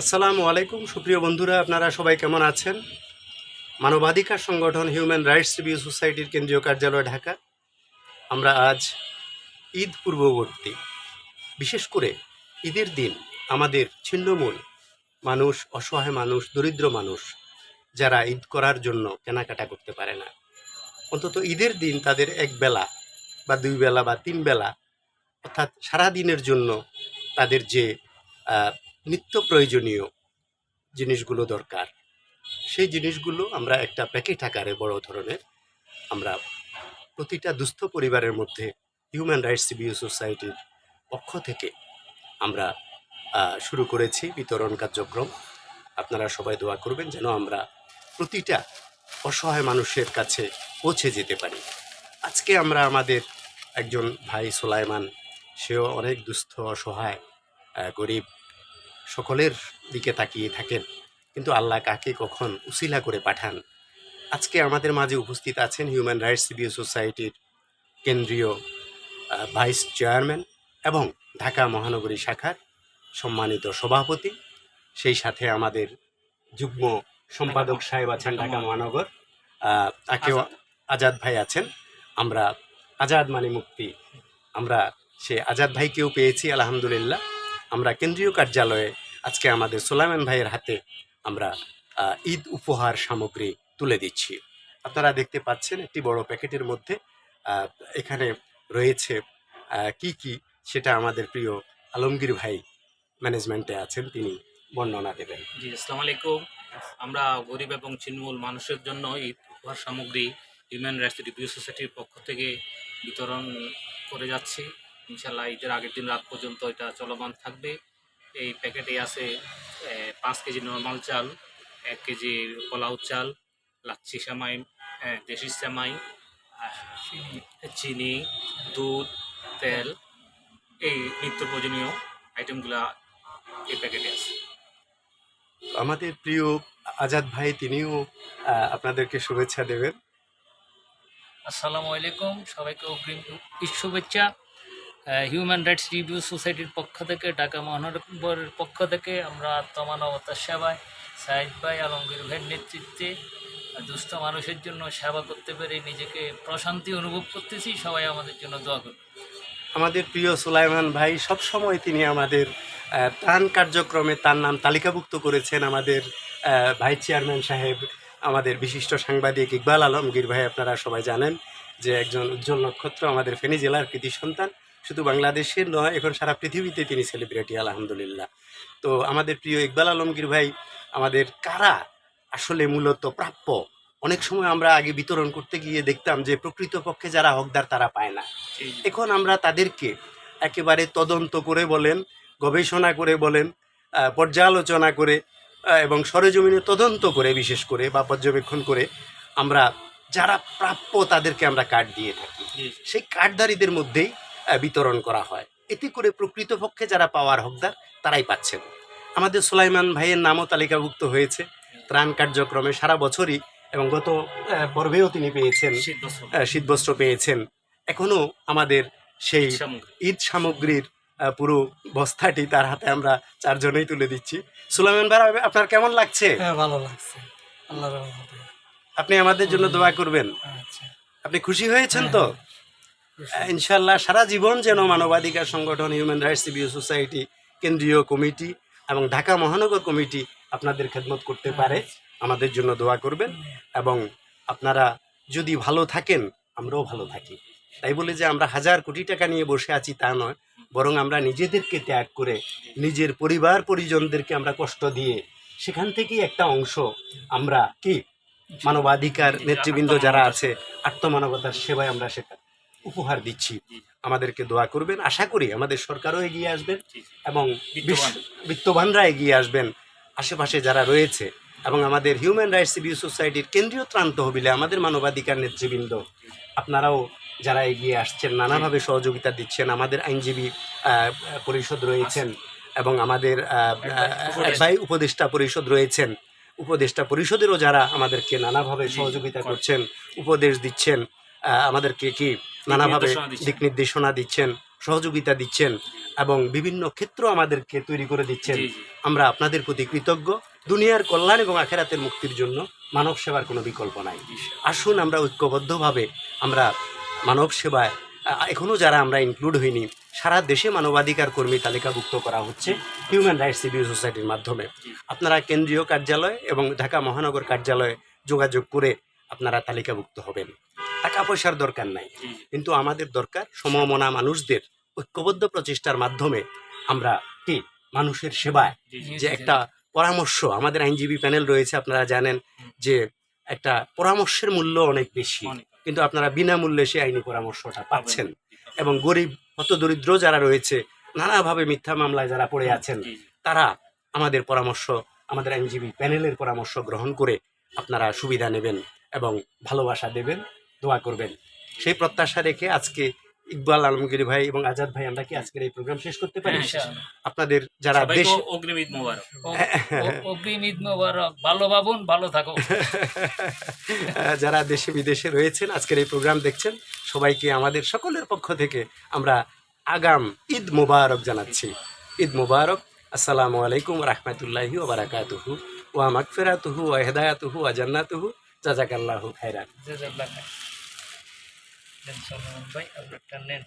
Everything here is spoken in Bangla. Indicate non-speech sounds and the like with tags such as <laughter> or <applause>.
আসসালামু আলাইকুম, সুপ্রিয় বন্ধুরা, আপনারা সবাই কেমন আছেন? মানবাধিকার সংগঠন হিউম্যান রাইটস রিভিউ সোসাইটির কেন্দ্রীয় কার্যালয়, ঢাকা। আমরা আজ ঈদ পূর্ববর্তী। বিশেষ করে ঈদের দিন আমাদের ছিন্নমূল মানুষ, অসহায় মানুষ, দরিদ্র মানুষ যারা ঈদ করার জন্য কেনাকাটা করতে পারে না। অন্তত ঈদের দিন তাদের এক বেলা বা দুই বেলা বা তিন বেলা অর্থাৎ সারা দিনের জন্য তাদের যে নিত্য প্রয়োজনীয় জিনিসগুলো দরকার। সেই জিনিসগুলো আমরা একটা প্যাকেট আকারে বড় ধরনের আমরা প্রতিটা দুস্থ পরিবারের মধ্যে হিউম্যান রাইটস সিভিল সোসাইটির পক্ষ থেকে আমরা শুরু করেছি বিতরণ কার্যক্রম। আপনারা সবাই দোয়া করবেন যেন আমরা প্রতিটা অসহায় মানুষের কাছে পৌঁছে যেতে পারি। আজকে আমরা আমাদের একজন ভাই সোলাইমান, সেও অনেক দুস্থ, অসহায় গরিব সকলের দিকে তাকিয়ে থাকেন। কিন্তু আল্লাহ কাকে কখন উসিলা করে পাঠান? আজকে আমাদের মাঝে উপস্থিত আছেন হিউম্যান রাইটস সিভিল সোসাইটির কেন্দ্রীয় ভাইস চেয়ারম্যান এবং ঢাকা মহানগরী শাখার সম্মানিত সভাপতি। সেই সাথে আমাদের যুগ্ম সম্পাদক সাহেব আছেন ঢাকা মহানগর। তাকেও আজাদ ভাই আছেন। আমরা আজাদ মানে মুক্তি। আমরা সে আজাদ ভাইকেও পেয়েছি আলহামদুলিল্লাহ। আমরা কেন্দ্রীয় কার্যালয়ে আজকে আমাদের সোলাইমান ভাইয়ের হাতে আমরা ঈদ উপহার সামগ্রী তুলে দিচ্ছি। আপনারা দেখতে পাচ্ছেন একটি বড় প্যাকেটের মধ্যে এখানে রয়েছে কি কি সেটা আমাদের প্রিয় আলমগীর ভাই ম্যানেজমেন্টে আছেন, তিনি বর্ণনা দেবেন। জি, আসসালামু আলাইকুম। আমরা গরিব এবং ছিন্নমূল মানুষের জন্য ঈদ উপহার সামগ্রী হিউম্যান রাইটস রিভিউ সোসাইটির পক্ষ থেকে বিতরণ করে যাচ্ছি। ইনশাল্লাহ ঈদের আগের দিন রাত পর্যন্ত এটা চলমান থাকবে। এই প্যাকেটে আছে পাঁচ কেজি নর্মাল চাল এক কেজি পোলাও চাল লাচ্ছি সেমাই দেশি সেমাই চিনি দুধ তেল এই নিত্য প্রয়োজনীয় আইটেমগুলো এই প্যাকেটে আছে। আমাদের প্রিয় আজাদ ভাই তিনিও আপনাদেরকে শুভেচ্ছা দেবেন। আসসালামু আলাইকুম সবাইকে অগ্রিম শুভেচ্ছা। হিউম্যান রাইটস রিভিউ সোসাইটির পক্ষ থেকে, ঢাকা মহানগরের পক্ষ থেকে আমরা আত্মমানবতার সেবায় সাইদ ভাই আলমগীর ভাইয়ের নেতৃত্বে দুস্থ মানুষের জন্য সেবা করতে পেরে নিজেকে প্রশান্তি অনুভব করতেছি। সবাই আমাদের জন্য দোয়া করবে আমাদের প্রিয় সুলাইমান ভাই সব সময় তিনি আমাদের ত্রাণ কার্যক্রমে তার নাম তালিকাভুক্ত করেছেন। আমাদের ভাইস চেয়ারম্যান সাহেব, আমাদের বিশিষ্ট সাংবাদিক ইকবাল আলমগীর ভাই, আপনারা সবাই জানেন যে একজন উজ্জ্বল নক্ষত্র আমাদের ফেনী জেলার কৃতি সন্তান। শুধু বাংলাদেশের নয় এখন সারা পৃথিবীতে তিনি সেলিব্রিটি আলহামদুলিল্লাহ। তো আমাদের প্রিয় ইকবাল আলমগীর ভাই আমাদের কারা আসলে মূলত প্রাপ্য? অনেক সময় আমরা আগে বিতরণ করতে গিয়ে দেখতাম যে প্রকৃতপক্ষে যারা হকদার তারা পায় না। এখন আমরা তাদেরকে একেবারে তদন্ত করে বলেন গবেষণা করে বলেন পর্যালোচনা করে এবং সরেজমিনে তদন্ত করে বিশেষ করে বা পর্যবেক্ষণ করে আমরা যারা প্রাপ্য তাদেরকে আমরা কার্ড দিয়ে থাকি। সেই কার্ডধারীদের মধ্যেই বিতরণ করা হয়। এতে করে প্রকৃতপক্ষে যারা পাওয়ার হকদার তারাই পাচ্ছেন আমাদের সুলাইমান ভাইয়ের নামও তালিকাভুক্ত হয়েছে। ত্রাণ কার্যক্রমে সারা বছরই এবং গত পর্বেও তিনি পেয়েছেন শীতবস্ত্র। পেয়েছেন। এখনও আমাদের সেই ঈদ সামগ্রীর পুরো বস্তাটি তার হাতে আমরা চারজনেই তুলে দিচ্ছি। সুলাইমান ভাই আপনার কেমন লাগছে? হ্যাঁ ভালো লাগছে। আপনি আমাদের জন্য দোয়া করবেন। আচ্ছা। আপনি খুশি হয়েছেন তো? আহ, ইনশাল্লাহ সারা জীবন যেন মানবাধিকার সংগঠন হিউম্যান রাইটস সিভিল সোসাইটি কেন্দ্রীয় কমিটি এবং ঢাকা মহানগর কমিটি আপনাদের খেদমত করতে পারে, আমাদের জন্য দোয়া করবেন এবং আপনারা যদি ভালো থাকেন, আমরাও ভালো থাকি। তাই বলে যে আমরা হাজার কোটি টাকা নিয়ে বসে আছি তা নয়, বরং আমরা নিজেদেরকে ত্যাগ করে নিজের পরিবার, পরিজনদেরকে আমরা কষ্ট দিয়ে সেখান থেকেই একটা অংশ আমরা কি? মানবাধিকার নেতৃবৃন্দ যারা আছে, আত্মমানবতার সেবায় আমরা সেটা উপহার দিচ্ছি। আমাদেরকে দোয়া করবেন। আশা করি আমাদের সরকারও এগিয়ে আসবেন। এবং বিত্তবানরা এগিয়ে আসবেন। আশেপাশে যারা রয়েছে এবং আমাদের হিউম্যান রাইটস সিভিল সোসাইটির কেন্দ্রীয় ত্রাণ তহবিলে আমাদের মানবাধিকার নেতৃবৃন্দ আপনারাও যারা এগিয়ে আসছেন নানাভাবে সহযোগিতা দিচ্ছেন আমাদের আইনজীবী আহ, পরিষদ রয়েছেন এবং আমাদের উপদেষ্টা পরিষদ রয়েছেন। উপদেষ্টা পরিষদেরও যারা আমাদেরকে নানাভাবে সহযোগিতা করছেন উপদেশ দিচ্ছেন আমাদেরকে কি নানাভাবে দিক নির্দেশনা দিচ্ছেন সহযোগিতা দিচ্ছেন এবং বিভিন্ন ক্ষেত্র আমাদেরকে তৈরি করে দিচ্ছেন। আমরা আপনাদের প্রতি কৃতজ্ঞ। দুনিয়ার কল্যাণ এবং আখেরাতের মুক্তির জন্য মানব সেবার কোনো বিকল্প নাই। আসুন আমরা ঐক্যবদ্ধভাবে আমরা মানব সেবায় এখনও যারা আমরা ইনক্লুড হইনি সারা দেশে মানবাধিকার কর্মী তালিকাভুক্ত করা হচ্ছে হিউম্যান রাইটস সিভিল সোসাইটির মাধ্যমে। আপনারা কেন্দ্রীয় কার্যালয় এবং ঢাকা মহানগর কার্যালয়ে যোগাযোগ করে আপনারা তালিকাভুক্ত হবেন। টাকা পয়সার দরকার নাই। কিন্তু আমাদের দরকার সমমনা মানুষদের ঐক্যবদ্ধ প্রচেষ্টার মাধ্যমে আমরা কি? মানুষের সেবায়। যে একটা পরামর্শ আমাদের আইনজীবী প্যানেল রয়েছে আপনারা জানেন যে একটা পরামর্শের মূল্য অনেক বেশি। কিন্তু আপনারা বিনামূল্যে সেই আইনি পরামর্শটা পাচ্ছেন। এবং গরিব হত দরিদ্র যারা রয়েছে নানাভাবে মিথ্যা মামলায় যারা পড়ে আছেন। তারা আমাদের পরামর্শ আমাদের আইনজীবী প্যানেলের পরামর্শ গ্রহণ করে আপনারা সুবিধা নেবেন এবং ভালোবাসা দেবেন। দোয়া করবেন। সেই প্রত্যাশা রেখে আজকে ইকবাল আলমগীর ভাই এবং আজাদ ভাই আমরা কি আজকের এই প্রোগ্রাম শেষ করতে পারি? হ্যাঁ, আপনাদের যারা দেশ অগ্রিম ঈদ মোবারক অগ্রিম ঈদ মোবারক। ভালো ভাবুন ভালো থাকো <laughs> যারা দেশে বিদেশে রয়েছেন আজকের এই প্রোগ্রাম দেখছেন সবাইকে আমাদের সকলের পক্ষ থেকে আমরা আগাম ঈদ মোবারক জানাচ্ছি। ঈদ মোবারক আসসালামু আলাইকুম রহমতুল্লাহি ওবরাকাতুহু ওয়া মাগফিরাতুহু ওয়া হিদায়াতুহু ওয়া জান্নাতুহু। জাজাকাল্লাহু খাইরান জাজাল্লাহ then someone by Albert Cannen.